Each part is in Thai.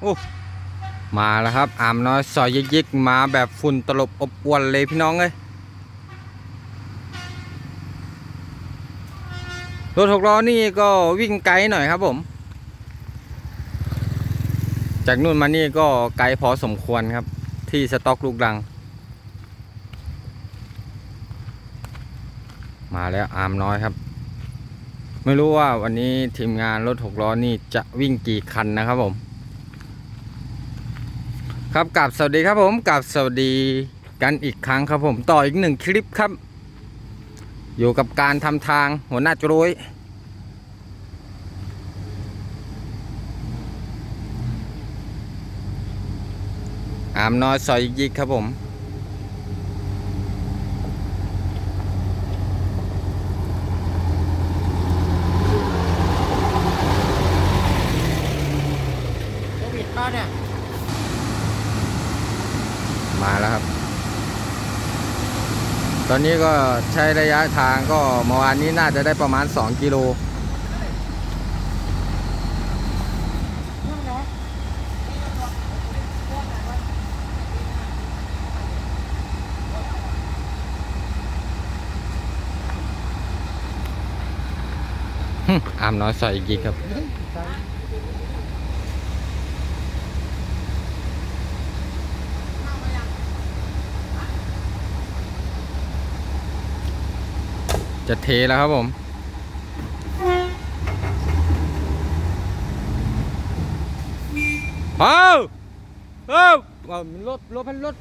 โอ้มาแล้วครับ อามน้อยซอยยิกๆมาแบบฝุ่นตลบอบอวนเลยพี่น้องเอ้ยรถหกล้อนี่ก็วิ่งไกลหน่อยครับผม จากนู่นมานี่ก็ไกลพอสมควรครับ ที่สต็อกลูกรัง มาแล้วอามน้อยครับ ไม่รู้ว่าวันนี้ทีมงานรถหกล้อนี่จะวิ่งกี่คันนะครับผม ครับกับสวัสดีครับผมกับสวัสดีกันอีกครั้งครับผมต่ออีกหนึ่งคลิปครับ อยู่กับการทำทางหัวหน้าจรวยอามน้อยซอยยิกครับผม โควิดป่ะเนี่ย มาแล้วครับ ต อนนี้ก็ใช้ระยะทางก็เมื่อวานนี้น่าจะได้ประมาณ 2 กิโลหึอามน้อยใส่อีกทีครับ จะเทแล้วครับผม เอาเอาเอารถรถพันรถ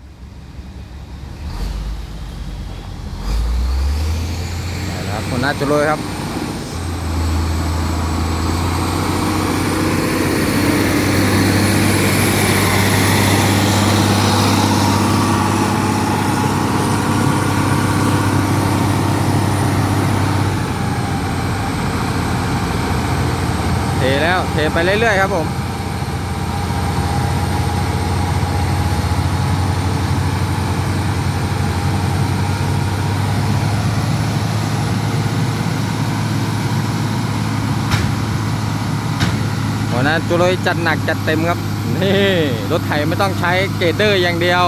ไปแล้วครับคนน่าจะรวยครับ เท เไปเรื่อยๆครับผมวันนั้นจุลยจัดหนักจัดเต็มครับ นี่ รถไถไม่ต้องใช้เกรดเดอร์อย่างเดียว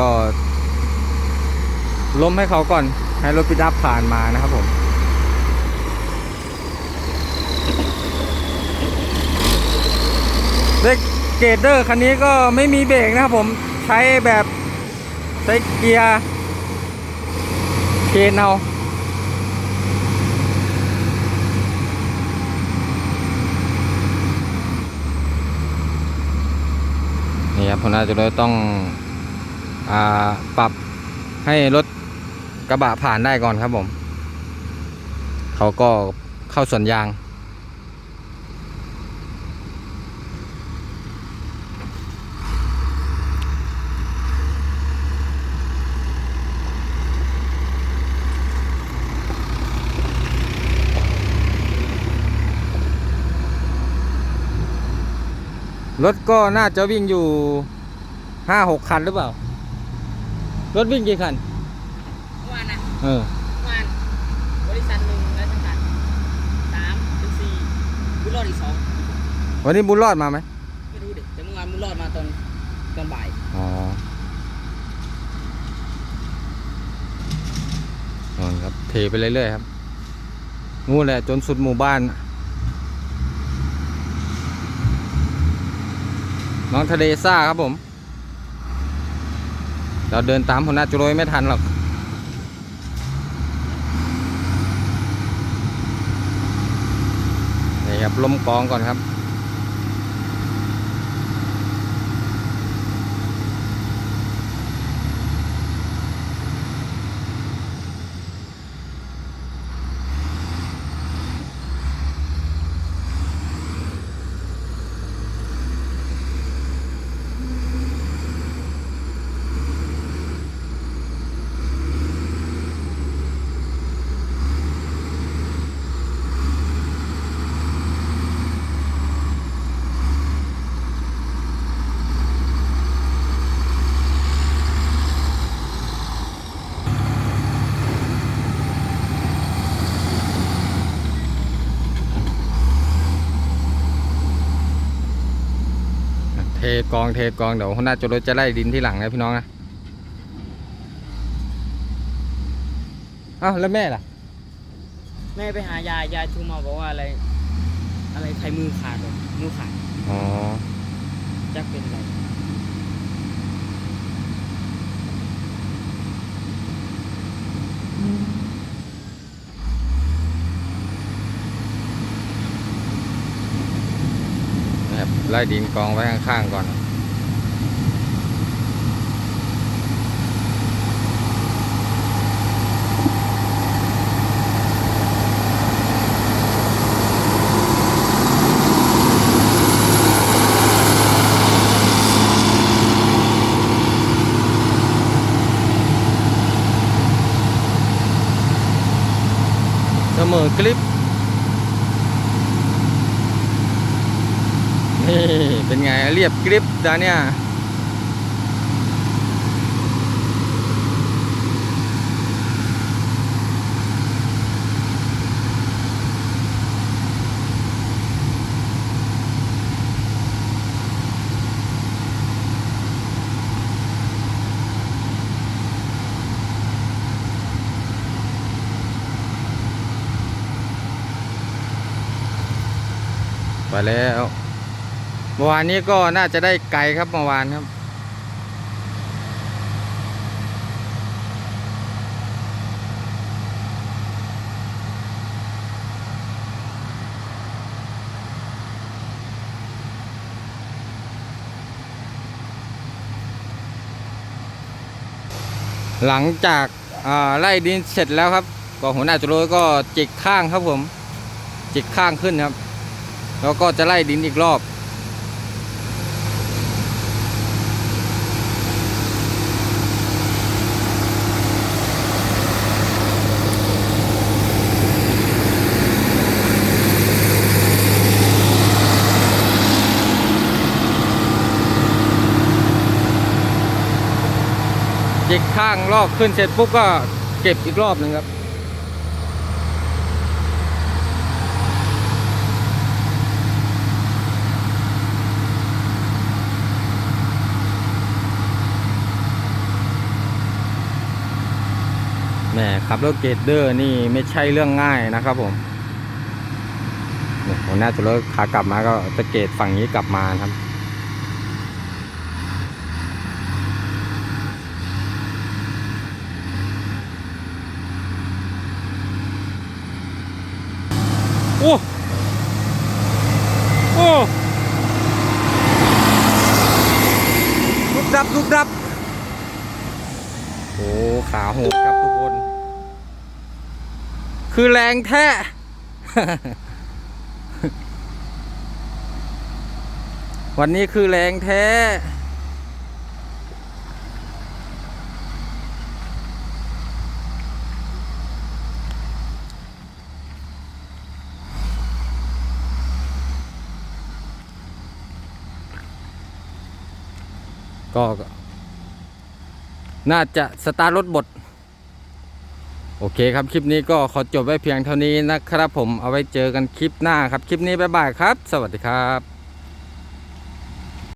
ก็ล้มให้เขาก่อน ให้รถปิกอัพผ่านมานะครับผมเด็กเกตเดอร์คันนี้ก็ไม่มีเบรกนะครับผมใช้แบบใช้เกียร์เกนเอานี่ครับผมน่าจะเลยต้อง ปรับให้รถกระบะผ่านได้ก่อนครับผม เขาก็เข้าส่วนยาง รถก็น่าจะวิ่งอยู่ห้าหกคันหรือเปล่า รถวิ่งกี่คันเมื่อวานนะเออเมื่อวานบริษัทหนึ่งและสังกัดสามถึงสี่บุญรอดอีกสองวันนี้บุญรอดมาไหมไม่รู้ดิแต่เมื่อวานบุญรอดมาตอนตอนบ่ายอ๋อนั่นครับเทไปเรื่อยๆครับนู่นแหละจนสุดหมู่บ้าน น้องทะเลซ่าครับผม เราเดินตามหัวหน้าจุโรยไม่ทันหรอกนี่ครับล้มกองก่อนครับ กองเทกองเดี๋ยวหัวหน้าจรถจะไล่ดินที่หลังนะพี่น้องนะอ้าวแล้วแม่ล่ะ แม่ไปหายายยายโทรมาบอกว่าอะไร อะไรใครมือขาดเหรอมือขาดอ๋อจักเป็นอะไรนะครับ ไล่ดินกองไว้ข้างๆก่อน เสมอกลิป เป็นไงเรียบกริบจ้าเนี่ยไปแล้ว มื่อวานนี้ก็น่าจะได้ไกลครับเมื่อวานครับ หลังจากไล่ดินเสร็จแล้วครับก็หัวหน้าจุโรก็จิกข้างครับผม จิกข้างขึ้นครับ แล้วก็จะไล่ดินอีกรอบ ข้างลอกขึ้นเสร็จปุ๊บก็เก็บอีกรอบหนึ่งครับ แหมขับรถเกรดเดอร์นี่ไม่ใช่เรื่องง่ายนะครับผมเนี่ยหัวหน้าจะรถขากลับมาก็จะเกรดฝั่งนี้กลับมาครับ โอ้โอ้ลุกดับลุกดับ โอ้ขาโหดครับทุกคน คือแรงแท้วันนี้คือแรงแท้ ก็ น่าจะสตาร์ทรถบด โอเคครับ คลิปนี้ก็ขอจบไว้เพียงเท่านี้นะครับผมเอาไว้เจอกันคลิปหน้าครับ คลิปนี้บ๊ายบายครับ สวัสดีครับ